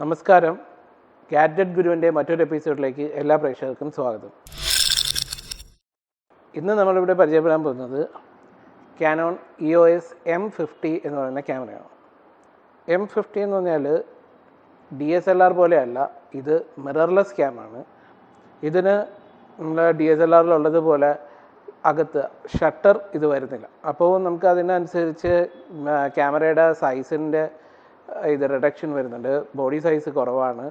നമസ്കാരം. ഗാഡ്ജറ്റ് ഗുരുവിന്റെ മറ്റൊരു എപ്പിസോഡിലേക്ക് എല്ലാ പ്രേക്ഷകർക്കും സ്വാഗതം. ഇന്ന് നമ്മളിവിടെ പരിചയപ്പെടാൻ പോകുന്നത് Canon E O S M fifty എന്ന് പറയുന്ന ക്യാമറയാണ് എം ഫിഫ്റ്റി എന്ന് പറഞ്ഞാൽ ഡി എസ് എൽ ആർ പോലെയല്ല ഇത് മിറർലെസ് ക്യാമാണ് ഇതിന് നമ്മൾ ഡി എസ് എൽ ആറിലുള്ളതുപോലെ അകത്ത് ഷട്ടർ ഇത് വരുന്നില്ല. അപ്പോൾ നമുക്ക് അതിനനുസരിച്ച് ക്യാമറയുടെ സൈസിന്റെ ഇത് റിഡക്ഷൻ വരുന്നുണ്ട്. ബോഡി സൈസ് കുറവാണ്.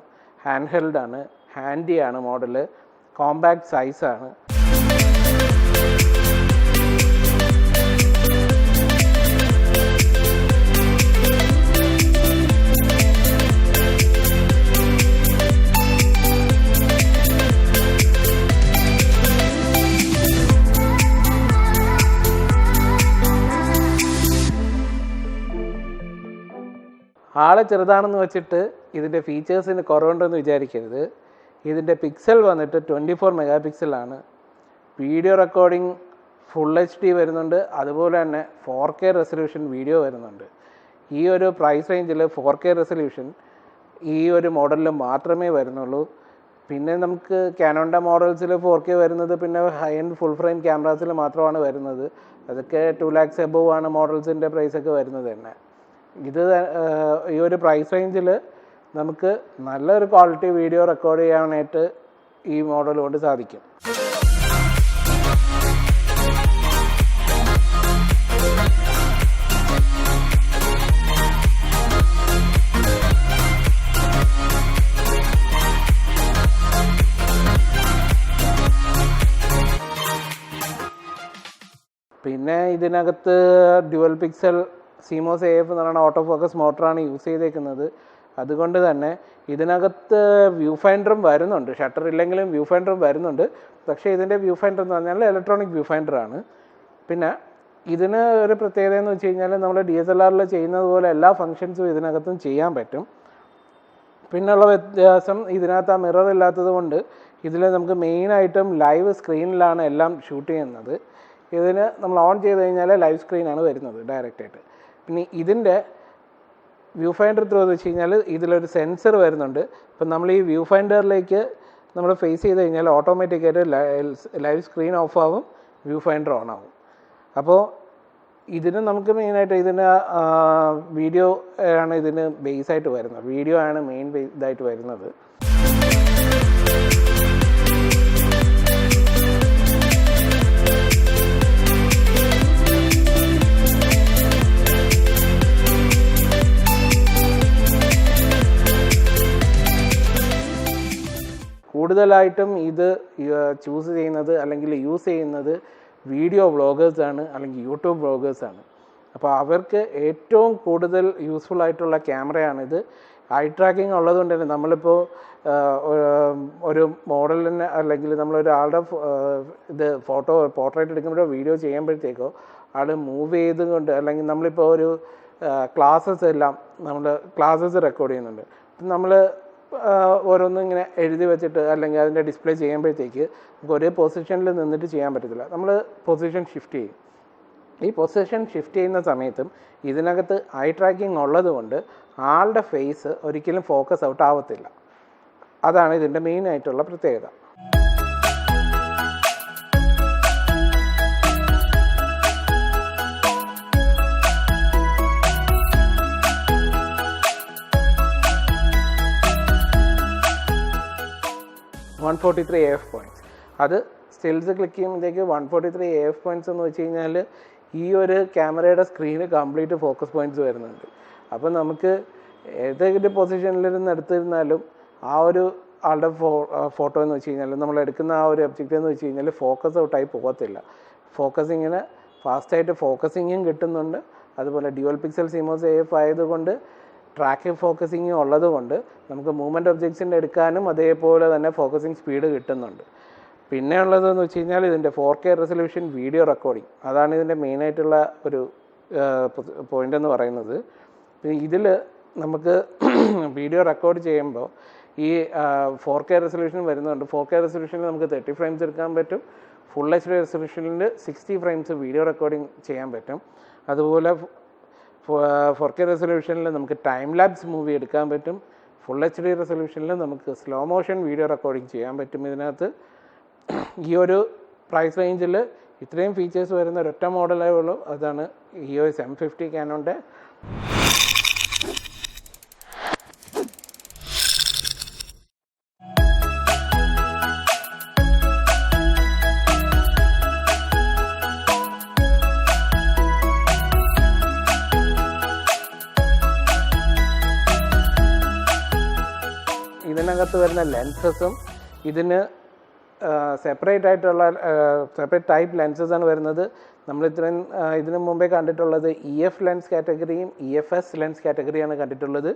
ഹാൻഡ് ഹെൽഡാണ് ഹാൻഡിയാണ് മോഡൽ കോമ്പാക്ട് സൈസാണ് ആളെ ചെറുതാണെന്ന് വെച്ചിട്ട് ഇതിന്റെ ഫീച്ചേഴ്സിന് കുറവുണ്ടെന്ന് വിചാരിക്കരുത്. ഇതിന്റെ പിക്സൽ വന്നിട്ട് twenty four mega പിക്സലാണ് video recording full H D വരുന്നുണ്ട്. അതുപോലെ തന്നെ ഫോർ കെ റെസൊല്യൂഷൻ വീഡിയോ വരുന്നുണ്ട്. ഈ ഒരു പ്രൈസ് റേഞ്ചിൽ ഫോർ കെ റെസൊല്യൂഷൻ ഈ ഒരു മോഡലിൽ മാത്രമേ വരുന്നുള്ളൂ. പിന്നെ നമുക്ക് കാനോണ്ട മോഡൽസിൽ ഫോർ കെ വരുന്നത് പിന്നെ ഹൈ എൻഡ് ഫുൾ ഫ്രെയിം ക്യാമറാസിൽ മാത്രമാണ് വരുന്നത്. അതൊക്കെ ടു ലാക്സ് എബോവ് ആണ് മോഡൽസിന്റെ പ്രൈസൊക്കെ വരുന്നത് തന്നെ. ഇത് ഈ ഒരു പ്രൈസ് റേഞ്ചിൽ നമുക്ക് നല്ലൊരു ക്വാളിറ്റി വീഡിയോ റെക്കോർഡ് ചെയ്യാനായിട്ട് ഈ മോഡൽ കൊണ്ട് സാധിക്കും. പിന്നെ ഇതിനകത്ത് dual pixel CMOS A F എന്ന് പറയുന്ന ഓട്ടോ ഫോക്കസ് മോട്ടറാണ് യൂസ് ചെയ്തേക്കുന്നത്. അതുകൊണ്ട് തന്നെ ഇതിനകത്ത് വ്യൂ ഫൈൻഡറും വരുന്നുണ്ട്. ഷട്ടർ ഇല്ലെങ്കിലും വ്യൂ ഫൈൻഡറും വരുന്നുണ്ട്. പക്ഷേ ഇതിന്റെ വ്യൂ ഫൈൻഡർ എന്ന് പറഞ്ഞാൽ ഇലക്ട്രോണിക് വ്യൂ ഫൈൻഡറാണ് പിന്നെ ഇതിന് ഒരു പ്രത്യേകത എന്ന് വെച്ച് കഴിഞ്ഞാൽ നമ്മൾ ഡി എസ് എൽ ആറിൽ ചെയ്യുന്നത് പോലെ എല്ലാ ഫങ്ഷൻസും ഇതിനകത്തും ചെയ്യാൻ പറ്റും. പിന്നുള്ള വ്യത്യാസം ഇതിനകത്ത് ആ മിറർ ഇല്ലാത്തത് കൊണ്ട് ഇതിൽ നമുക്ക് മെയിനായിട്ടും ലൈവ് സ്ക്രീനിലാണ് എല്ലാം ഷൂട്ട് ചെയ്യുന്നത്. ഇതിന് നമ്മൾ ഓൺ ചെയ്ത് കഴിഞ്ഞാൽ ലൈവ് സ്ക്രീനാണ് വരുന്നത് ഡയറക്റ്റായിട്ട് പിന്നെ ഇതിന്റെ വ്യൂ ഫൈൻഡർ ത്രൂ എന്ന് വെച്ച് കഴിഞ്ഞാൽ ഇതിലൊരു സെൻസർ വരുന്നുണ്ട്. ഇപ്പം നമ്മൾ ഈ വ്യൂ ഫൈൻഡറിലേക്ക് നമ്മൾ ഫേസ് ചെയ്ത് കഴിഞ്ഞാൽ ഓട്ടോമാറ്റിക്കായിട്ട് ലൈവ് സ്ക്രീൻ ഓഫ് ആവും വ്യൂ ഫൈൻഡർ ഓൺ ആവും. അപ്പോൾ ഇതിന് നമുക്ക് മെയിനായിട്ട് ഇതിന് വീഡിയോ ആണ് ഇതിന് ബേസ് ആയിട്ട് വരുന്നത്. വീഡിയോ ആണ് മെയിൻ ഇതായിട്ട് വരുന്നത്. കൂടുതലായിട്ടും ഇത് ചൂസ് ചെയ്യുന്നത് അല്ലെങ്കിൽ യൂസ് ചെയ്യുന്നത് വീഡിയോ വ്ളോഗേഴ്സാണ് അല്ലെങ്കിൽ യൂട്യൂബ് വ്ളോഗേഴ്സാണ് അപ്പോൾ അവർക്ക് ഏറ്റവും കൂടുതൽ യൂസ്ഫുൾ ആയിട്ടുള്ള ക്യാമറയാണിത് ഐ ട്രാക്കിംഗ് ഉള്ളതുകൊണ്ട് തന്നെ നമ്മളിപ്പോൾ ഒരു മോഡലിന് അല്ലെങ്കിൽ നമ്മളൊരാളുടെ ഇത് ഫോട്ടോ പോർട്രേറ്റ് എടുക്കുമ്പോഴോ വീഡിയോ ചെയ്യുമ്പോഴത്തേക്കോ ആൾ മൂവ് ചെയ്തുകൊണ്ട് അല്ലെങ്കിൽ നമ്മളിപ്പോൾ ഒരു ക്ലാസ്സസ് എല്ലാം നമ്മൾ ക്ലാസ്സസ് റെക്കോർഡ് ചെയ്യുന്നുണ്ട്. നമ്മൾ ഓരോന്നും ഇങ്ങനെ എഴുതി വെച്ചിട്ട് അല്ലെങ്കിൽ അതിന്റെ ഡിസ്പ്ലേ ചെയ്യുമ്പോഴത്തേക്ക് നമുക്ക് ഒരേ പൊസിഷനിൽ നിന്നിട്ട് ചെയ്യാൻ പറ്റത്തില്ല. നമ്മൾ പൊസിഷൻ ഷിഫ്റ്റ് ചെയ്യും. ഈ പൊസിഷൻ ഷിഫ്റ്റ് ചെയ്യുന്ന സമയത്തും ഇതിനകത്ത് ഐ ട്രാക്കിംഗ് ഉള്ളതുകൊണ്ട് ആളുടെ ഫേസ് ഒരിക്കലും ഫോക്കസ് ഔട്ട് ആവത്തില്ല. അതാണ് ഇതിന്റെ മെയിനായിട്ടുള്ള പ്രത്യേകത. Forty three A F points അത് സ്റ്റിൽസ് ക്ലിക്ക് ചെയ്യുമ്പോഴത്തേക്ക് one forty three A F points എന്ന് വെച്ച് കഴിഞ്ഞാൽ ഈ ഒരു ക്യാമറയുടെ സ്ക്രീന് കംപ്ലീറ്റ് ഫോക്കസ് പോയിന്റ്സ് വരുന്നുണ്ട്. അപ്പം നമുക്ക് ഏതെങ്കിലും പൊസിഷനിലിരുന്ന് എടുത്തിരുന്നാലും ആ ഒരു ആളുടെ ഫോ ഫോട്ടോ എന്ന് വെച്ച് കഴിഞ്ഞാൽ നമ്മൾ എടുക്കുന്ന ആ ഒരു ഒബ്ജക്റ്റ് എന്ന് വെച്ച് കഴിഞ്ഞാൽ ഫോക്കസ് ഔട്ടായി പോകത്തില്ല. ഫോക്കസിങ്ങിന് ഫാസ്റ്റായിട്ട് ഫോക്കസിങ്ങും കിട്ടുന്നുണ്ട്. അതുപോലെ dual pixel CMOS A F ആയതുകൊണ്ട് ട്രാക്ക് ഫോക്കസിങ് ഉള്ളത് കൊണ്ട് നമുക്ക് മൂവ്മെന്റ് ഒബ്ജക്ട്സിന്റെ എടുക്കാനും അതേപോലെ തന്നെ ഫോക്കസിങ് സ്പീഡ് കിട്ടുന്നുണ്ട്. പിന്നെ ഉള്ളതെന്ന് വെച്ച് കഴിഞ്ഞാൽ ഇതിന്റെ four K resolution video recording അതാണ് ഇതിന്റെ മെയിനായിട്ടുള്ള ഒരു പോയിന്റ് എന്ന് പറയുന്നത്. ഇതിൽ നമുക്ക് വീഡിയോ റെക്കോർഡ് ചെയ്യുമ്പോൾ ഈ ഫോർ കെ റെസൊല്യൂഷൻ വരുന്നുണ്ട് ഫോർ കെ റെസൊല്യൂഷനിൽ നമുക്ക് തേർട്ടി ഫ്രെയിംസ് എടുക്കാൻ പറ്റും. ഫുൾ എച്ച് ഡി റെസൊല്യൂഷനിൽ സിക്സ്റ്റി ഫ്രെയിംസ് വീഡിയോ റെക്കോർഡിംഗ് ചെയ്യാൻ പറ്റും. അതുപോലെ ഫോർ കെ റെസൊല്യൂഷനിൽ നമുക്ക് ടൈം ലാബ്സ് മൂവി എടുക്കാൻ പറ്റും. ഫുൾ എച്ച് ഡി റെസൊല്യൂഷനിൽ നമുക്ക് സ്ലോ മോഷൻ വീഡിയോ റെക്കോർഡിങ് ചെയ്യാൻ പറ്റും ഇതിനകത്ത്. ഈ ഒരു പ്രൈസ് റേഞ്ചിൽ ഇത്രയും ഫീച്ചേഴ്സ് വരുന്ന ഒരൊറ്റ മോഡലേ ഉള്ളൂ. അതാണ് E O S M fifty ക്യാനോന്റെ വരുന്ന ലെൻസസും ഇതിന് സെപ്പറേറ്റ് ആയിട്ടുള്ള സെപ്പറേറ്റ് ടൈപ്പ് ലെൻസസ് ആണ് വരുന്നത്. നമ്മൾ ഇത്രയും ഇതിനു മുമ്പേ കണ്ടിട്ടുള്ളത് ഇ എഫ് ലെൻസ് കാറ്റഗറിയും ഇ എഫ് എസ് ലെൻസ് കാറ്റഗറിയാണ് കണ്ടിട്ടുള്ളത്.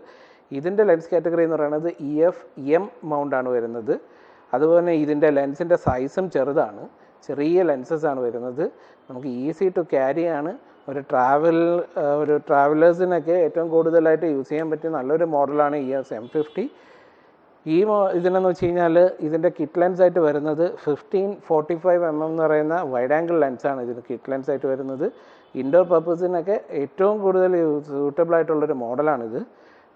ഇതിന്റെ ലെൻസ് കാറ്റഗറി എന്ന് പറയുന്നത് ഇ എഫ് എം മൗണ്ട് ആണ് വരുന്നത്. അതുപോലെ ഇതിന്റെ ലെൻസിന്റെ സൈസും ചെറുതാണ്. ചെറിയ ലെൻസസ് ആണ് വരുന്നത്. നമുക്ക് ഈസി ടു ക്യാരി ആണ്. ഒരു ട്രാവൽ ഒരു ട്രാവലേഴ്സിനൊക്കെ ഏറ്റവും കൂടുതലായിട്ട് യൂസ് ചെയ്യാൻ പറ്റിയ നല്ലൊരു മോഡലാണ് ഇ എസ് എം ഫിഫ്റ്റി ഈ ഇതിനെന്ന് വെച്ച് കഴിഞ്ഞാൽ ഇതിന്റെ കിറ്റ് ലെൻസ് ആയിട്ട് വരുന്നത് fifteen forty five M M എന്ന് പറയുന്ന വൈഡ് ആംഗിൾ ലെൻസാണ് ഇതിന് കിറ്റ് ലെൻസ് ആയിട്ട് വരുന്നത്. ഇൻഡോർ പർപ്പസിനൊക്കെ ഏറ്റവും കൂടുതൽ സൂട്ടബിൾ ആയിട്ടുള്ളൊരു മോഡലാണിത്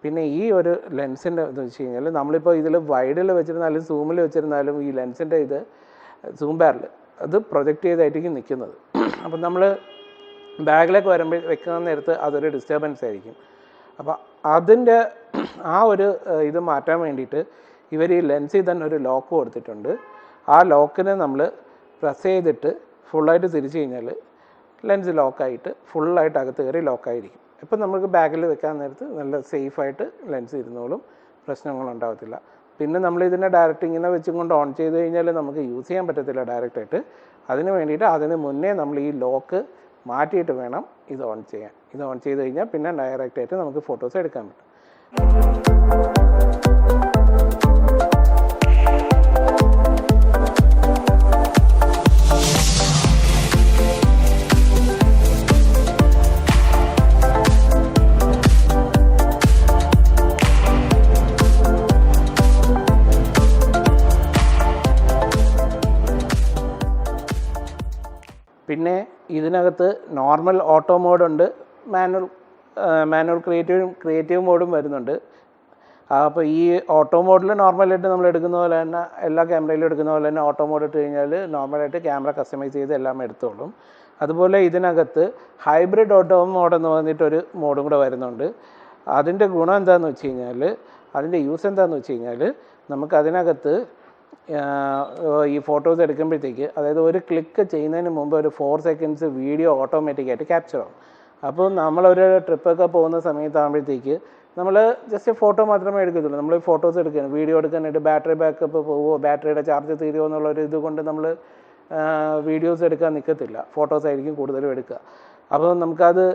പിന്നെ ഈ ഒരു ലെൻസിന്റെ എന്ന് വെച്ച് കഴിഞ്ഞാൽ നമ്മളിപ്പോൾ ഇതിൽ വൈഡിൽ വെച്ചിരുന്നാലും സൂമിൽ വെച്ചിരുന്നാലും ഈ ലെൻസിന്റെ ഇത് സൂം ബാറിൽ അത് പ്രൊജക്റ്റ് ചെയ്തായിരിക്കും നിൽക്കുന്നത് അപ്പം നമ്മൾ ബാഗിലേക്ക് വരുമ്പോൾ വെക്കുന്ന നേരത്ത് അതൊരു ഡിസ്റ്റർബൻസ് ആയിരിക്കും. അപ്പോൾ അതിന്റെ ആ ഒരു ഇത് മാറ്റാൻ വേണ്ടിയിട്ട് ഇവർ ഈ ലെൻസിൽ തന്നെ ഒരു ലോക്ക് കൊടുത്തിട്ടുണ്ട്. ആ ലോക്കിനെ നമ്മൾ പ്രസ് ചെയ്തിട്ട് ഫുള്ളായിട്ട് തിരിച്ചു കഴിഞ്ഞാൽ ലെൻസ് ലോക്കായിട്ട് ഫുള്ളായിട്ട് അകത്ത് കയറി ലോക്കായിരിക്കും ഇപ്പം നമുക്ക് ബാഗിൽ വെക്കാൻ നേരത്ത് നല്ല സേഫായിട്ട് ലെൻസ് ഇരുന്നോളും പ്രശ്നങ്ങളുണ്ടാകത്തില്ല പിന്നെ നമ്മൾ ഇതിനെ ഡയറക്റ്റ് ഇങ്ങനെ വെച്ചും കൊണ്ട് ഓൺ ചെയ്ത് കഴിഞ്ഞാൽ നമുക്ക് യൂസ് ചെയ്യാൻ പറ്റത്തില്ല ഡയറക്റ്റായിട്ട് അതിന് വേണ്ടിയിട്ട് അതിന് മുന്നേ നമ്മൾ ഈ ലോക്ക് മാറ്റിയിട്ട് വേണം ഇത് ഓൺ ചെയ്യാൻ. ഇത് ഓൺ ചെയ്ത് കഴിഞ്ഞാൽ പിന്നെ ഡയറക്റ്റായിട്ട് നമുക്ക് ഫോട്ടോസ് എടുക്കാൻ പറ്റും. പിന്നെ ഇതിനകത്ത് നോർമൽ ഓട്ടോ മോഡുണ്ട് മാനുവൽ മാനുവൽ ക്രിയേറ്റീവും ക്രിയേറ്റീവ് മോഡും വരുന്നുണ്ട്. അപ്പോൾ ഈ ഓട്ടോ മോഡിൽ നോർമലായിട്ട് നമ്മൾ എടുക്കുന്ന പോലെ തന്നെ എല്ലാ ക്യാമറയിലും എടുക്കുന്ന പോലെ തന്നെ ഓട്ടോ മോഡ് ഇട്ട് കഴിഞ്ഞാൽ നോർമലായിട്ട് ക്യാമറ കസ്റ്റമൈസ് ചെയ്ത് എല്ലാം എടുത്തോളും. അതുപോലെ ഇതിനകത്ത് ഹൈബ്രിഡ് ഓട്ടോ മോഡെന്ന് പറഞ്ഞിട്ടൊരു മോഡും കൂടെ വരുന്നുണ്ട്. അതിന്റെ ഗുണം എന്താണെന്ന് വെച്ച് കഴിഞ്ഞാൽ അതിന്റെ യൂസ് എന്താണെന്ന് വെച്ച് കഴിഞ്ഞാൽ നമുക്ക് അതിനകത്ത് ഈ ഫോട്ടോസ് എടുക്കുമ്പോഴത്തേക്ക് അതായത് ഒരു ക്ലിക്ക് ചെയ്യുന്നതിന് മുമ്പ് ഒരു ഫോർ സെക്കൻഡ്സ് വീഡിയോ ഓട്ടോമാറ്റിക്കായിട്ട് ക്യാപ്ചർ ആവും. അപ്പോൾ നമ്മളൊരു ട്രിപ്പൊക്കെ പോകുന്ന സമയത്താകുമ്പോഴത്തേക്ക് നമ്മൾ ജസ്റ്റ് ഫോട്ടോ മാത്രമേ എടുക്കത്തുള്ളൂ. നമ്മൾ ഫോട്ടോസ് എടുക്കുകയാണ്. വീഡിയോ എടുക്കാനായിട്ട് ബാറ്ററി ബാക്കപ്പ് പോവോ ബാറ്ററിയുടെ ചാർജ് തീരുമോ എന്നുള്ളൊരു ഇത് കൊണ്ട് നമ്മൾ വീഡിയോസ് എടുക്കാൻ നിൽക്കത്തില്ല ഫോട്ടോസ് ആയിരിക്കും കൂടുതലും എടുക്കുക. അപ്പോൾ നമുക്കത്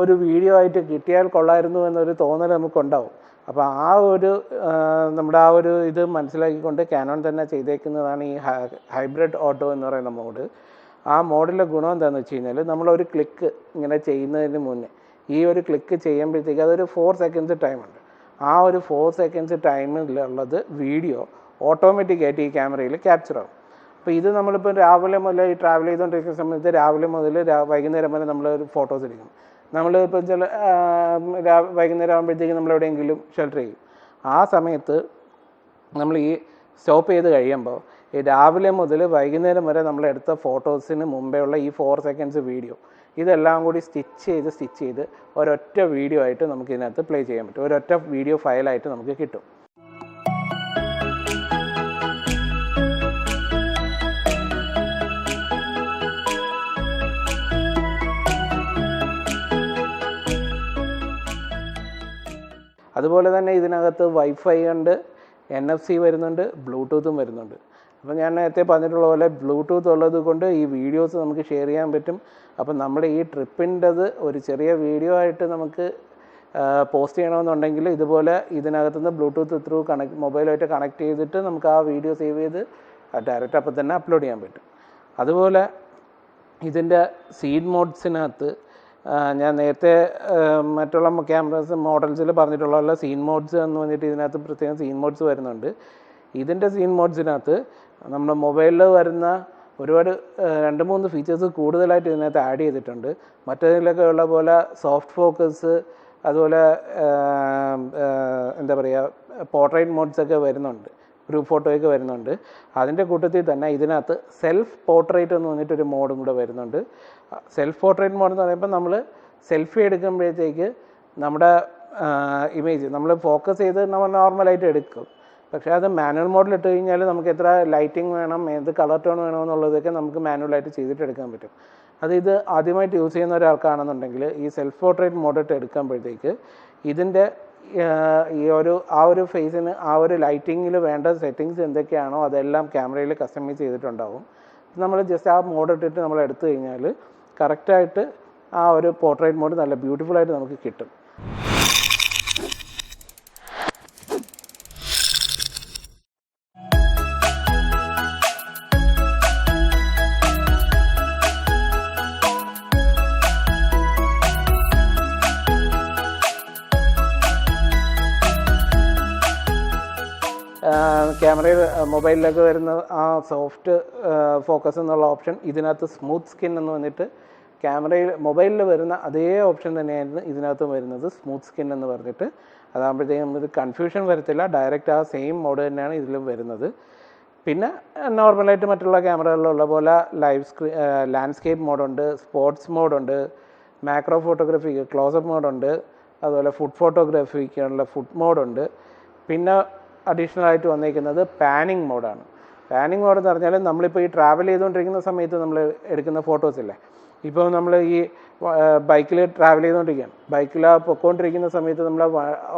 ഒരു വീഡിയോ ആയിട്ട് കിട്ടിയാൽ കൊള്ളായിരുന്നു എന്നൊരു തോന്നൽ നമുക്കുണ്ടാവും. അപ്പോൾ ആ ഒരു നമ്മുടെ ആ ഒരു ഇത് മനസ്സിലാക്കിക്കൊണ്ട് കാനോൺ തന്നെ ചെയ്തേക്കുന്നതാണ് ഈ ഹൈബ്രിഡ് ഓട്ടോ എന്ന് പറയുന്ന മോഡ് ആ മോഡിലെ ഗുണം എന്താണെന്ന് വെച്ച് കഴിഞ്ഞാൽ നമ്മളൊരു ക്ലിക്ക് ഇങ്ങനെ ചെയ്യുന്നതിന് മുന്നേ ഈ ഒരു ക്ലിക്ക് ചെയ്യുമ്പോഴത്തേക്ക് അതൊരു ഫോർ സെക്കൻഡ്സ് ടൈമുണ്ട് ആ ഒരു ഫോർ സെക്കൻഡ്സ് ടൈമിലുള്ളത് വീഡിയോ ഓട്ടോമാറ്റിക്കായിട്ട് ഈ ക്യാമറയിൽ ക്യാപ്ചർ ആവും. അപ്പോൾ ഇത് നമ്മളിപ്പോൾ രാവിലെ മുതൽ ഈ ട്രാവൽ ചെയ്തുകൊണ്ടിരിക്കുന്ന സമയത്ത് രാവിലെ മുതൽ വൈകുന്നേരം വരെ നമ്മൾ ഫോട്ടോസ് എടുക്കും. നമ്മൾ ഇപ്പോൾ ചില വൈകുന്നേരം ആകുമ്പോഴത്തേക്കും നമ്മൾ എവിടെയെങ്കിലും ഷെൽട്ടർ ചെയ്യും. ആ സമയത്ത് നമ്മൾ ഈ സ്റ്റോപ്പ് ചെയ്ത് കഴിയുമ്പോൾ ഈ രാവിലെ മുതൽ വൈകുന്നേരം വരെ നമ്മൾ എടുത്ത ഫോട്ടോസിന് മുമ്പേ ഉള്ള ഈ ഫോർ സെക്കൻഡ്സ് വീഡിയോ ഇതെല്ലാം കൂടി സ്റ്റിച്ച് ചെയ്ത് സ്റ്റിച്ച് ചെയ്ത് ഒരൊറ്റ വീഡിയോ ആയിട്ട് നമുക്ക് ഇതിനകത്ത് പ്ലേ ചെയ്യാൻ പറ്റും. ഒരൊറ്റ വീഡിയോ ഫയലായിട്ട് നമുക്ക് കിട്ടും. അതുപോലെ തന്നെ ഇതിനകത്ത് വൈഫൈ ഉണ്ട് എൻ എഫ് സി വരുന്നുണ്ട് ബ്ലൂടൂത്തും വരുന്നുണ്ട്. അപ്പോൾ ഞാൻ നേരത്തെ പറഞ്ഞിട്ടുള്ള പോലെ ബ്ലൂടൂത്ത് ഉള്ളത് കൊണ്ട് ഈ വീഡിയോസ് നമുക്ക് ഷെയർ ചെയ്യാൻ പറ്റും. അപ്പം നമ്മുടെ ഈ ട്രിപ്പിന്റെത് ഒരു ചെറിയ വീഡിയോ ആയിട്ട് നമുക്ക് പോസ്റ്റ് ചെയ്യണമെന്നുണ്ടെങ്കിൽ ഇതുപോലെ ഇതിനകത്തുനിന്ന് ബ്ലൂടൂത്ത് ത്രൂ കണക്ട് മൊബൈലായിട്ട് കണക്ട് ചെയ്തിട്ട് നമുക്ക് ആ വീഡിയോ സേവ് ചെയ്ത് ഡയറക്റ്റ് അപ്പം തന്നെ അപ്ലോഡ് ചെയ്യാൻ പറ്റും. അതുപോലെ ഇതിന്റെ സീഡ് മോഡ്സിനകത്ത് ഞാൻ നേരത്തെ മറ്റുള്ള ക്യാമറാസ് മോഡൽസിൽ പറഞ്ഞിട്ടുള്ള സീൻ മോഡ്സ് എന്ന് പറഞ്ഞിട്ട് ഇതിനകത്ത് പ്രത്യേകം സീൻ മോഡ്സ് വരുന്നുണ്ട്. ഇതിന്റെ സീൻ മോഡ്സിനകത്ത് നമ്മുടെ മൊബൈലിൽ വരുന്ന ഒരുപാട് രണ്ട് മൂന്ന് ഫീച്ചേഴ്സ് കൂടുതലായിട്ട് ഇതിനകത്ത് ആഡ് ചെയ്തിട്ടുണ്ട്. മറ്റേതിലൊക്കെ ഉള്ള പോലെ സോഫ്റ്റ് ഫോക്കസ് അതുപോലെ എന്താ പറയുക പോർട്രേറ്റ് മോഡ്സ് ഒക്കെ വരുന്നുണ്ട്. ഗ്രൂപ്പ് ഫോട്ടോയൊക്കെ വരുന്നുണ്ട്. അതിന്റെ കൂട്ടത്തിൽ തന്നെ ഇതിനകത്ത് സെൽഫ് പോർട്രേറ്റ് എന്ന് പറഞ്ഞിട്ടൊരു മോഡും കൂടെ വരുന്നുണ്ട്. സെൽഫ് പോർട്രേറ്റ് മോഡ് എന്ന് പറയുമ്പോൾ നമ്മൾ സെൽഫി എടുക്കുമ്പോഴത്തേക്ക് നമ്മുടെ ഇമേജ് നമ്മൾ ഫോക്കസ് ചെയ്ത് നമ്മൾ നോർമലായിട്ട് എടുക്കും. പക്ഷേ അത് മാനുവൽ മോഡിൽ ഇട്ട് കഴിഞ്ഞാൽ നമുക്ക് എത്ര ലൈറ്റിംഗ് വേണം ഏത് കളർ ടോൺ വേണം എന്നുള്ളതൊക്കെ നമുക്ക് മാനുവലായിട്ട് ചെയ്തിട്ട് എടുക്കാൻ പറ്റും. അത് ഇത് ആദ്യമായിട്ട് യൂസ് ചെയ്യുന്ന ഒരാൾക്കാണെന്നുണ്ടെങ്കിൽ ഈ സെൽഫ് പോർട്രേറ്റ് മോഡിട്ട് എടുക്കുമ്പോഴത്തേക്ക് ഇതിന്റെ ഈ ഒരു ആ ഒരു ഫേസിന് ആ ഒരു ലൈറ്റിങ്ങിൽ വേണ്ട സെറ്റിങ്സ് എന്തൊക്കെയാണോ അതെല്ലാം ക്യാമറയിൽ കസ്റ്റമൈസ് ചെയ്തിട്ടുണ്ടാവും. നമ്മൾ ജസ്റ്റ് ആ മോഡ് ഇട്ടിട്ട് നമ്മൾ എടുത്തു കഴിഞ്ഞാൽ കറക്റ്റായിട്ട് ആ ഒരു പോർട്രേറ്റ് മോഡ് നല്ല ബ്യൂട്ടിഫുൾ ആയിട്ട് നമുക്ക് കിട്ടും. മൊബൈലിലൊക്കെ വരുന്ന ആ സോഫ്റ്റ് ഫോക്കസ് എന്നുള്ള ഓപ്ഷൻ ഇതിനകത്ത് സ്മൂത്ത് സ്കിൻ എന്ന് വന്നിട്ട് ക്യാമറയിൽ മൊബൈലിൽ വരുന്ന അതേ ഓപ്ഷൻ തന്നെയായിരുന്നു ഇതിനകത്തും വരുന്നത് സ്മൂത്ത് സ്കിൻ എന്ന് പറഞ്ഞിട്ട്. അതാകുമ്പോഴത്തേക്കും ഇത് കൺഫ്യൂഷൻ വരത്തില്ല ഡയറക്റ്റ് ആ സെയിം മോഡ് തന്നെയാണ് ഇതിലും വരുന്നത്. പിന്നെ നോർമലായിട്ട് മറ്റുള്ള ക്യാമറകളിലുള്ള പോലെ ലൈവ് സ്ക്രീ ലാൻഡ്സ്കേപ്പ് മോഡുണ്ട് സ്പോർട്സ് മോഡുണ്ട് മാക്രോ ഫോട്ടോഗ്രാഫിക്ക് ക്ലോസപ്പ് മോഡുണ്ട് അതുപോലെ ഫുഡ് ഫോട്ടോഗ്രാഫിക്കുള്ള ഫുഡ് മോഡുണ്ട് പിന്നെ അഡീഷണൽ ആയിട്ട് വന്നിരിക്കുന്നത് പാനിങ് മോഡാണ് പാനിങ് മോഡ് എന്ന് പറഞ്ഞാൽ നമ്മളിപ്പോൾ ഈ ട്രാവൽ ചെയ്തുകൊണ്ടിരിക്കുന്ന സമയത്ത് നമ്മൾ എടുക്കുന്ന ഫോട്ടോസ് ഇല്ലേ? ഇപ്പോൾ നമ്മൾ ഈ ബൈക്കിൽ ട്രാവൽ ചെയ്തുകൊണ്ടിരിക്കുകയാണ് ബൈക്കിൽ ആ പൊക്കോണ്ടിരിക്കുന്ന സമയത്ത് നമ്മൾ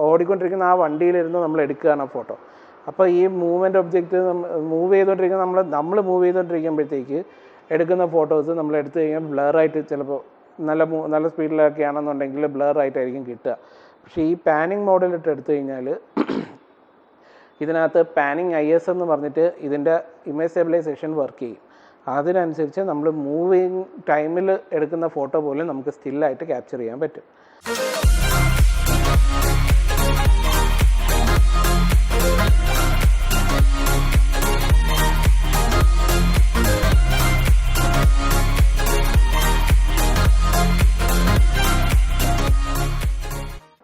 ഓടിക്കൊണ്ടിരിക്കുന്ന ആ വണ്ടിയിലിരുന്ന് നമ്മൾ എടുക്കുകയാണ് ആ ഫോട്ടോ അപ്പോൾ ഈ മൂവ്മെന്റ് ഒബ്ജക്റ്റ് മൂവ് ചെയ്തുകൊണ്ടിരിക്കുന്ന നമ്മൾ നമ്മൾ മൂവ് ചെയ്തുകൊണ്ടിരിക്കുമ്പോഴത്തേക്ക് എടുക്കുന്ന ഫോട്ടോസ് നമ്മൾ എടുത്തു കഴിഞ്ഞാൽ ബ്ലറായിട്ട് ചിലപ്പോൾ നല്ല നല്ല സ്പീഡിലൊക്കെ ആണെന്നുണ്ടെങ്കിൽ ബ്ലർ ആയിട്ടായിരിക്കും കിട്ടുക. പക്ഷേ ഈ പാനിങ് മോഡലിട്ട് എടുത്തു കഴിഞ്ഞാൽ ഇതിനകത്ത് പാനിങ് ഐ എസ് എന്ന് പറഞ്ഞിട്ട് ഇതിന്റെ ഇമേജ് സ്റ്റെബിലൈസേഷൻ വർക്ക് ചെയ്യും. അതിനനുസരിച്ച് നമ്മൾ മൂവിങ് ടൈമിൽ എടുക്കുന്ന ഫോട്ടോ പോലും നമുക്ക് സ്റ്റില്ലായിട്ട് ക്യാപ്ചർ ചെയ്യാൻ പറ്റും.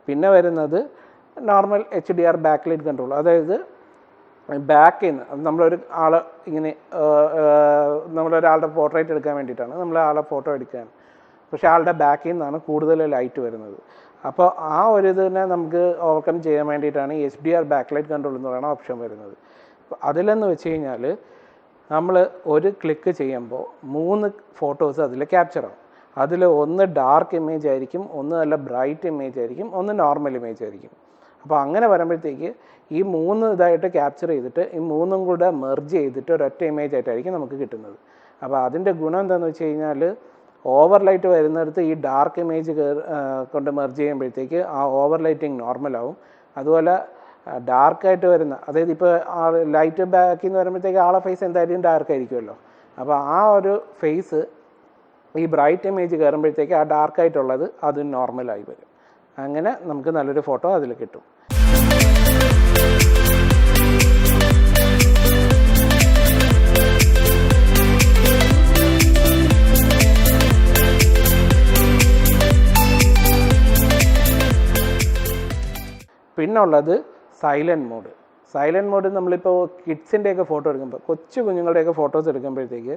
പിന്നെ വരുന്നത് normal H D R back light control അതായത് ബാക്കിൽ നിന്ന് നമ്മളൊരു ആൾ ഇങ്ങനെ നമ്മളൊരാളുടെ പോർട്രേറ്റ് എടുക്കാൻ വേണ്ടിയിട്ടാണ് നമ്മൾ ആളെ ഫോട്ടോ എടുക്കാൻ. പക്ഷേ ആളുടെ ബാക്കിൽ നിന്നാണ് കൂടുതൽ ലൈറ്റ് വരുന്നത്. അപ്പോൾ ആ ഒരു ഇതിനെ നമുക്ക് ഓവർകം ചെയ്യാൻ വേണ്ടിയിട്ടാണ് H D R back light control എന്ന് പറയുന്ന ഓപ്ഷൻ വരുന്നത്. അതിലെന്ന് വെച്ച് കഴിഞ്ഞാൽ നമ്മൾ ഒരു ക്ലിക്ക് ചെയ്യുമ്പോൾ മൂന്ന് ഫോട്ടോസ് അതിൽ ക്യാപ്ചർ ആവും. അതിൽ ഒന്ന് ഡാർക്ക് ഇമേജ് ആയിരിക്കും ഒന്ന് നല്ല ബ്രൈറ്റ് ഇമേജ് ആയിരിക്കും ഒന്ന് നോർമൽ ഇമേജ് ആയിരിക്കും. അപ്പോൾ അങ്ങനെ വരുമ്പോഴത്തേക്ക് ഈ മൂന്ന് ഇതായിട്ട് ക്യാപ്ചർ ചെയ്തിട്ട് ഈ മൂന്നും കൂടെ മെർജ് ചെയ്തിട്ട് ഒരൊറ്റ ഇമേജ് ആയിട്ടായിരിക്കും നമുക്ക് കിട്ടുന്നത്. അപ്പോൾ അതിന്റെ ഗുണം എന്താണെന്ന് വെച്ച് കഴിഞ്ഞാൽ ഓവർ ലൈറ്റ് വരുന്നിടത്ത് ഈ ഡാർക്ക് ഇമേജ് കൊണ്ട് മെർജ് ചെയ്യുമ്പോഴത്തേക്ക് ആ ഓവർ ലൈറ്റിങ് നോർമലാവും അതുപോലെ ഡാർക്കായിട്ട് വരുന്ന അതായത് ഇപ്പോൾ ആ ലൈറ്റ് ബാക്കിൽ നിന്ന് വരുമ്പോഴത്തേക്ക് ആളെ ഫേസ് എന്തായാലും ഡാർക്ക് ആയിരിക്കുമല്ലോ. അപ്പോൾ ആ ഒരു ഫേസ് ഈ ബ്രൈറ്റ് ഇമേജ് കയറുമ്പോഴത്തേക്ക് ആ ഡാർക്കായിട്ടുള്ളത് അത് നോർമലായി വരും. അങ്ങനെ നമുക്ക് നല്ലൊരു ഫോട്ടോ അതിൽ കിട്ടും. പിന്നുള്ളത് സൈലന്റ് മോഡ്. സൈലന്റ് മോഡ് നമ്മളിപ്പോൾ കിഡ്സിന്റെയൊക്കെ ഫോട്ടോ എടുക്കുമ്പോൾ കൊച്ചു കുഞ്ഞുങ്ങളുടെയൊക്കെ ഫോട്ടോസ് എടുക്കുമ്പോഴത്തേക്ക്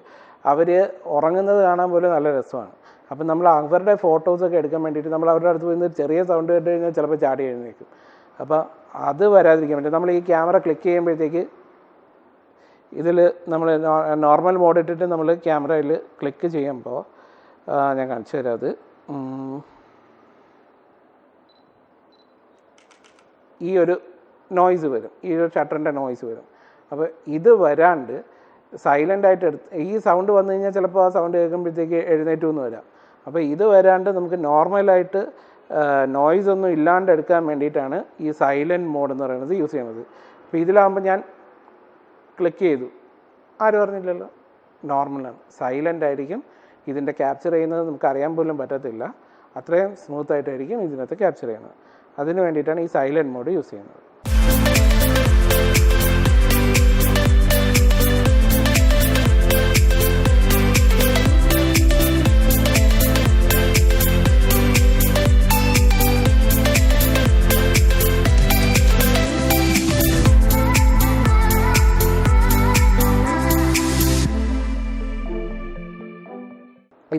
അവർ ഉറങ്ങുന്നത് കാണാൻ പോലും നല്ല രസമാണ്. അപ്പം നമ്മൾ അവരുടെ ഫോട്ടോസൊക്കെ എടുക്കാൻ വേണ്ടിയിട്ട് നമ്മൾ അവരുടെ അടുത്ത് പോയി ചെറിയ സൗണ്ട് കേട്ട് കഴിഞ്ഞാൽ ചിലപ്പോൾ ചാടി എഴുന്നേക്കും അപ്പോൾ അത് വരാതിരിക്കാൻ വേണ്ടി നമ്മൾ ഈ ക്യാമറ ക്ലിക്ക് ചെയ്യുമ്പോഴത്തേക്ക് ഇതിൽ നമ്മൾ നോർമൽ മോഡ് ഇട്ടിട്ട് നമ്മൾ ക്യാമറയിൽ ക്ലിക്ക് ചെയ്യുമ്പോൾ ഞാൻ കാണിച്ചു തരാം അത്. ഈ ഒരു നോയ്സ് വരും. ഈ ഒരു ഷട്ടറിന്റെ നോയ്സ് വരും. അപ്പോൾ ഇത് വരാണ്ട് സൈലന്റ് ആയിട്ട് എടുത്ത് ഈ സൗണ്ട് വന്നു കഴിഞ്ഞാൽ ചിലപ്പോൾ ആ സൗണ്ട് കേൾക്കുമ്പോഴത്തേക്ക് എഴുന്നേറ്റ് എന്ന് വരാം. അപ്പോൾ ഇത് വരാണ്ട് നമുക്ക് നോർമലായിട്ട് നോയ്സ് ഒന്നും ഇല്ലാണ്ട് എടുക്കാൻ വേണ്ടിയിട്ടാണ് ഈ സൈലന്റ് മോഡ് എന്ന് പറയുന്നത് യൂസ് ചെയ്യുന്നത്. അപ്പോൾ ഇതിലാകുമ്പോൾ ഞാൻ ക്ലിക്ക് ചെയ്തു. ആരും പറഞ്ഞില്ലല്ലോ നോർമലാണ് സൈലന്റ് ആയിരിക്കും. ഇതിന്റെ ക്യാപ്ചർ ചെയ്യുന്നത് നമുക്ക് അറിയാൻ പോലും പറ്റത്തില്ല. അത്രയും സ്മൂത്ത് ആയിട്ടായിരിക്കും ഇതിനകത്ത് ക്യാപ്ചർ ചെയ്യുന്നത്. അതിന് വേണ്ടിയിട്ടാണ് ഈ സൈലന്റ് മോഡ് യൂസ് ചെയ്യുന്നത്.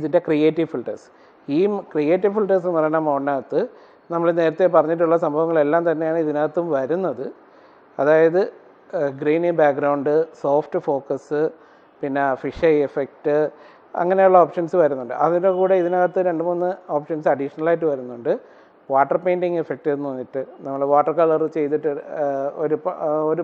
ഇതിന്റെ ക്രിയേറ്റീവ് ഫിൽറ്റേഴ്സ് ഈ ക്രിയേറ്റീവ് ഫിൽറ്റേഴ്സ് എന്ന് പറയുന്ന മോണിനകത്ത് നമ്മൾ നേരത്തെ പറഞ്ഞിട്ടുള്ള സംഭവങ്ങളെല്ലാം തന്നെയാണ് ഇതിനകത്തും വരുന്നത്. അതായത് ഗ്രീനി ബാക്ക്ഗ്രൗണ്ട് സോഫ്റ്റ് ഫോക്കസ് പിന്നെ ഫിഷ് എഫക്റ്റ് അങ്ങനെയുള്ള ഓപ്ഷൻസ് വരുന്നുണ്ട്. അതിന്റെ കൂടെ ഇതിനകത്ത് രണ്ട് മൂന്ന് ഓപ്ഷൻസ് അഡീഷണലായിട്ട് വരുന്നുണ്ട്. വാട്ടർ പെയിന്റിങ് എഫക്റ്റ് എന്ന് പറഞ്ഞിട്ട് നമ്മൾ വാട്ടർ കളർ ചെയ്തിട്ട് ഒരു ഒരു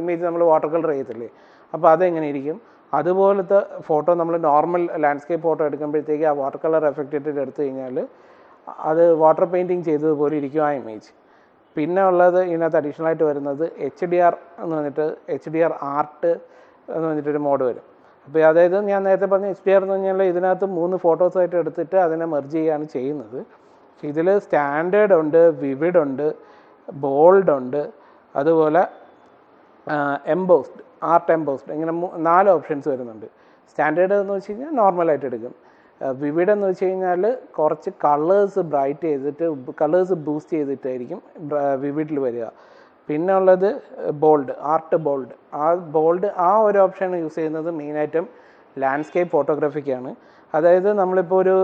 ഇമേജ് നമ്മൾ വാട്ടർ കളർ ചെയ്യത്തില്ലേ? അപ്പോൾ അതെങ്ങനെ ഇരിക്കും? അതുപോലത്തെ ഫോട്ടോ നമ്മൾ നോർമൽ ലാൻഡ്സ്കേപ്പ് ഫോട്ടോ എടുക്കുമ്പോഴത്തേക്ക് ആ വാട്ടർ കളർ എഫക്റ്റ് ഇട്ടിട്ട് എടുത്തു കഴിഞ്ഞാൽ അത് വാട്ടർ പെയിന്റിങ് ചെയ്തതുപോലെ ഇരിക്കും ആ ഇമേജ്. പിന്നെ ഉള്ളത് ഇതിനകത്ത് അഡീഷണൽ ആയിട്ട് വരുന്നത് എച്ച് ഡി ആർ എന്ന് പറഞ്ഞിട്ട് എച്ച് ഡി ആർ ആർട്ട് എന്ന് പറഞ്ഞിട്ടൊരു മോഡ് വരും. അപ്പോൾ അതായത് ഞാൻ നേരത്തെ പറഞ്ഞ എച്ച് ഡി ആർ എന്ന് പറഞ്ഞാൽ ഇതിനകത്ത് മൂന്ന് ഫോട്ടോസായിട്ട് എടുത്തിട്ട് അതിനെ മെർജ് ചെയ്യുകയാണ് ചെയ്യുന്നത്. ഇതിൽ സ്റ്റാൻഡേർഡ് ഉണ്ട് വിവിഡ് ഉണ്ട് ബോൾഡ് ഉണ്ട് അതുപോലെ എംബോസ്ഡ് ആർട്ട് എംബോസ്ഡ് ഇങ്ങനെ നാല് ഓപ്ഷൻസ് വരുന്നുണ്ട്. സ്റ്റാൻഡേർഡ് എന്ന് വെച്ച് കഴിഞ്ഞാൽ നോർമലായിട്ട് എടുക്കും. വിവിഡ് എന്ന് വെച്ച് കഴിഞ്ഞാൽ കുറച്ച് കളേഴ്സ് ബ്രൈറ്റ് ചെയ്തിട്ട് കളേഴ്സ് ബൂസ്റ്റ് ചെയ്തിട്ടായിരിക്കും വിവിഡിൽ വരിക. പിന്നെ ഉള്ളത് ബോൾഡ് ആർട്ട് ബോൾഡ് ആ ബോൾഡ് ആ ഒരു ഓപ്ഷൻ യൂസ് ചെയ്യുന്നത് മെയിനായിട്ടും ലാൻഡ്സ്കേപ്പ് ഫോട്ടോഗ്രാഫിക്കാണ് അതായത് നമ്മളിപ്പോൾ ഒരു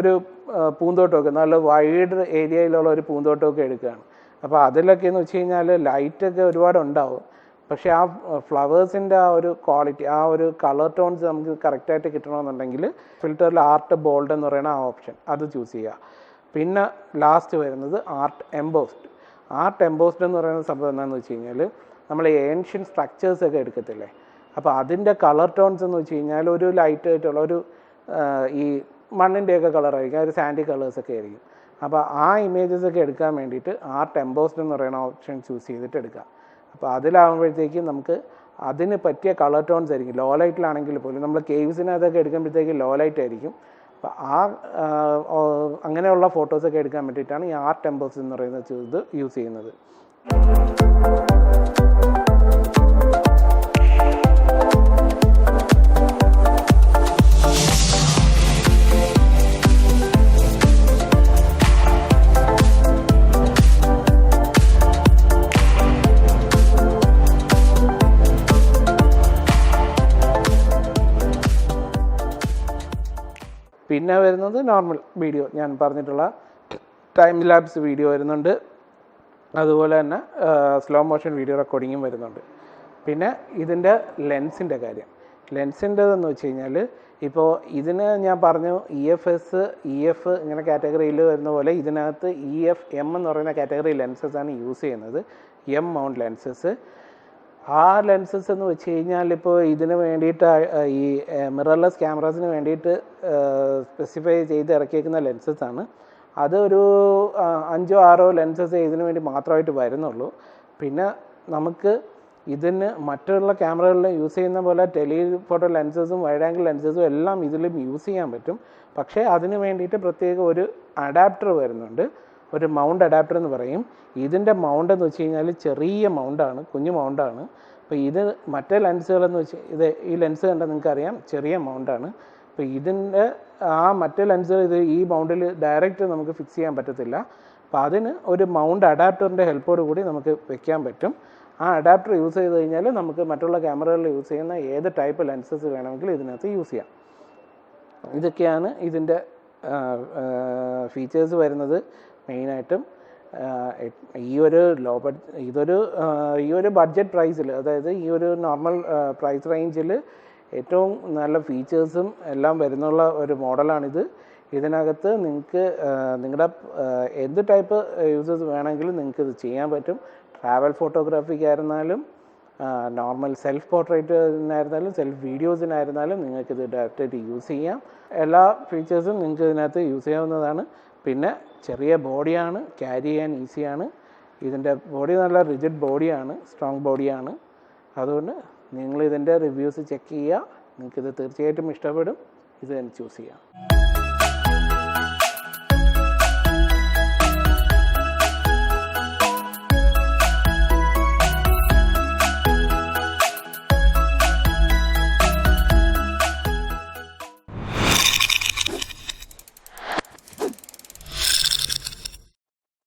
ഒരു ആ, പൂന്തോട്ടമൊക്കെ നല്ല വൈഡ് ഏരിയയിലുള്ള ഒരു പൂന്തോട്ടമൊക്കെ എടുക്കുകയാണ്. അപ്പോൾ അതിലൊക്കെ എന്ന് വെച്ച് കഴിഞ്ഞാൽ ലൈറ്റൊക്കെ ഒരുപാട് ഉണ്ടാവും പക്ഷേ ആ ഫ്ലവേഴ്സിന്റെ ആ ഒരു ക്വാളിറ്റി ആ ഒരു കളർ ടോൺസ് നമുക്ക് കറക്റ്റായിട്ട് കിട്ടണമെന്നുണ്ടെങ്കിൽ ഫിൽറ്ററിൽ ആർട്ട് ബോൾഡ് എന്ന് പറയുന്ന ആ ഓപ്ഷൻ അത് ചൂസ് ചെയ്യുക. പിന്നെ ലാസ്റ്റ് വരുന്നത് ആർട്ട് എംബോസ്ഡ്. ആർട്ട് എംബോസ്ഡ് എന്ന് പറയുന്ന സംഭവം എന്താണെന്ന് വെച്ച് കഴിഞ്ഞാൽ നമ്മൾ ഏൻഷ്യൻ സ്ട്രക്ചേഴ്സൊക്കെ എടുക്കത്തില്ലേ? അപ്പോൾ അതിന്റെ കളർ ടോൺസ് എന്ന് വെച്ച് കഴിഞ്ഞാൽ ഒരു ലൈറ്റ് ആയിട്ടുള്ള ഒരു ഈ മണ്ണിന്റെയൊക്കെ കളറായിരിക്കും ഒരു സാൻഡി കളേഴ്സ് ഒക്കെ ആയിരിക്കും. അപ്പോൾ ആ ഇമേജസ് ഒക്കെ എടുക്കാൻ വേണ്ടിയിട്ട് ആർട്ട് എംബോസ്ഡ് എന്ന് പറയുന്ന ഓപ്ഷൻ ചൂസ് ചെയ്തിട്ട് എടുക്കുക. അപ്പോൾ അതിലാകുമ്പോഴത്തേക്കും നമുക്ക് അതിന് പറ്റിയ കളർ ടോൺസ് ആയിരിക്കും. ലോ ലൈറ്റിലാണെങ്കിൽ പോലും നമ്മൾ കേവ്സിനകത്തൊക്കെ എടുക്കുമ്പോഴത്തേക്ക് ലോ ലൈറ്റ് ആയിരിക്കും. അപ്പോൾ ആ അങ്ങനെയുള്ള ഫോട്ടോസൊക്കെ എടുക്കാൻ വേണ്ടിയിട്ടാണ് ഈ ആർട്ട് ടെമ്പേഴ്സ് എന്ന് പറയുന്ന ഇത് യൂസ് ചെയ്യുന്നത്. പിന്നെ വരുന്നത് നോർമൽ വീഡിയോ ഞാൻ പറഞ്ഞിട്ടുള്ള ടൈം ലാബ്സ് വീഡിയോ വരുന്നുണ്ട്. അതുപോലെ തന്നെ സ്ലോ മോഷൻ വീഡിയോ റെക്കോർഡിങ്ങും വരുന്നുണ്ട്. പിന്നെ ഇതിന്റെ ലെൻസിന്റെ കാര്യം. ലെൻസിന്റെതെന്ന് വെച്ച് കഴിഞ്ഞാൽ ഇപ്പോൾ ഇതിന് ഞാൻ പറഞ്ഞു E F S E F ഇങ്ങനെ കാറ്റഗറിയിൽ വരുന്ന പോലെ ഇതിനകത്ത് ഇ എഫ് എം എന്ന് പറയുന്ന കാറ്റഗറി ലെൻസസ് ആണ് യൂസ് ചെയ്യുന്നത്. എം മൗണ്ട് ലെൻസസ് ആ ലെൻസസ് എന്ന് വെച്ച് കഴിഞ്ഞാൽ ഇപ്പോൾ ഇതിന് വേണ്ടിയിട്ട് ഈ മിറർലെസ് ക്യാമറാസിന് വേണ്ടിയിട്ട് സ്പെസിഫൈ ചെയ്ത് ഇറക്കിയേക്കുന്ന ലെൻസസ് ആണ്. അത് ഒരു അഞ്ചോ ആറോ ലെൻസസ് ഇതിന് വേണ്ടി മാത്രമായിട്ട് വരുന്നുള്ളൂ. പിന്നെ നമുക്ക് ഇതിന് മറ്റുള്ള ക്യാമറകളിൽ യൂസ് ചെയ്യുന്ന പോലെ ടെലി ഫോട്ടോ ലെൻസസും വൈഡ് ആംഗിൾ ലെൻസസും എല്ലാം ഇതിലും യൂസ് ചെയ്യാൻ പറ്റും. പക്ഷേ അതിന് വേണ്ടിയിട്ട് പ്രത്യേക ഒരു അഡാപ്റ്റർ വരുന്നുണ്ട്. ഒരു മൗണ്ട് അഡാപ്റ്റർ എന്ന് പറയും. ഇതിന്റെ മൗണ്ട് എന്ന് വെച്ച് കഴിഞ്ഞാൽ ചെറിയ മൗണ്ടാണ് കുഞ്ഞു മൗണ്ടാണ്. അപ്പോൾ ഇത് മറ്റേ ലെൻസുകളെന്ന് വെച്ച് ഇത് ഈ ലെൻസ് കണ്ടാൽ നിങ്ങൾക്ക് അറിയാം ചെറിയ മൗണ്ടാണ്. അപ്പോൾ ഇതിന്റെ ആ മറ്റേ ലെൻസുകൾ ഇത് ഈ മൗണ്ടിൽ ഡയറക്റ്റ് നമുക്ക് ഫിക്സ് ചെയ്യാൻ പറ്റത്തില്ല. അപ്പോൾ അതിന് ഒരു മൗണ്ട് അഡാപ്റ്ററിന്റെ ഹെൽപ്പോട് കൂടി നമുക്ക് വെക്കാൻ പറ്റും. ആ അഡാപ്റ്റർ യൂസ് ചെയ്ത് കഴിഞ്ഞാൽ നമുക്ക് മറ്റുള്ള ക്യാമറകളിൽ യൂസ് ചെയ്യുന്ന ഏത് ടൈപ്പ് ലെൻസസ് വേണമെങ്കിലും ഇതിനകത്ത് യൂസ് ചെയ്യാം. ഇതൊക്കെയാണ് ഇതിന്റെ ഫീച്ചേഴ്സ് വരുന്നത്. മെയിനായിട്ടും ഈ ഒരു ലോ ബഡ് ഇതൊരു ഈ ഒരു ബഡ്ജറ്റ് പ്രൈസിൽ അതായത് ഈ ഒരു നോർമൽ പ്രൈസ് റേഞ്ചിൽ ഏറ്റവും നല്ല ഫീച്ചേഴ്സും എല്ലാം വരുന്നുള്ള ഒരു മോഡലാണിത് ഇതിനകത്ത് നിങ്ങൾക്ക് നിങ്ങളുടെ എന്ത് ടൈപ്പ് യൂസേഴ്സ് വേണമെങ്കിലും നിങ്ങൾക്ക് ഇത് ചെയ്യാൻ പറ്റും. ട്രാവൽ ഫോട്ടോഗ്രാഫിക്കായിരുന്നാലും നോർമൽ സെൽഫ് പോർട്രേറ്റിനായിരുന്നാലും സെൽഫ് വീഡിയോസിനായിരുന്നാലും നിങ്ങൾക്കിത് ഡയറക്റ്റായിട്ട് യൂസ് ചെയ്യാം. എല്ലാ ഫീച്ചേഴ്സും നിങ്ങൾക്ക് ഇതിനകത്ത് യൂസ് ചെയ്യാവുന്നതാണ്. പിന്നെ ചെറിയ ബോഡിയാണ് ക്യാരി ചെയ്യാൻ ഈസിയാണ് ഇതിന്റെ ബോഡി നല്ല റിജിഡ് ബോഡിയാണ് സ്ട്രോങ് ബോഡിയാണ് അതുകൊണ്ട് നിങ്ങൾ ഇതിന്റെ റിവ്യൂസ് ചെക്ക് ചെയ്യുക. നിങ്ങൾക്കിത് തീർച്ചയായിട്ടും ഇഷ്ടപ്പെടും. ഇത് തന്നെ ചൂസ് ചെയ്യാം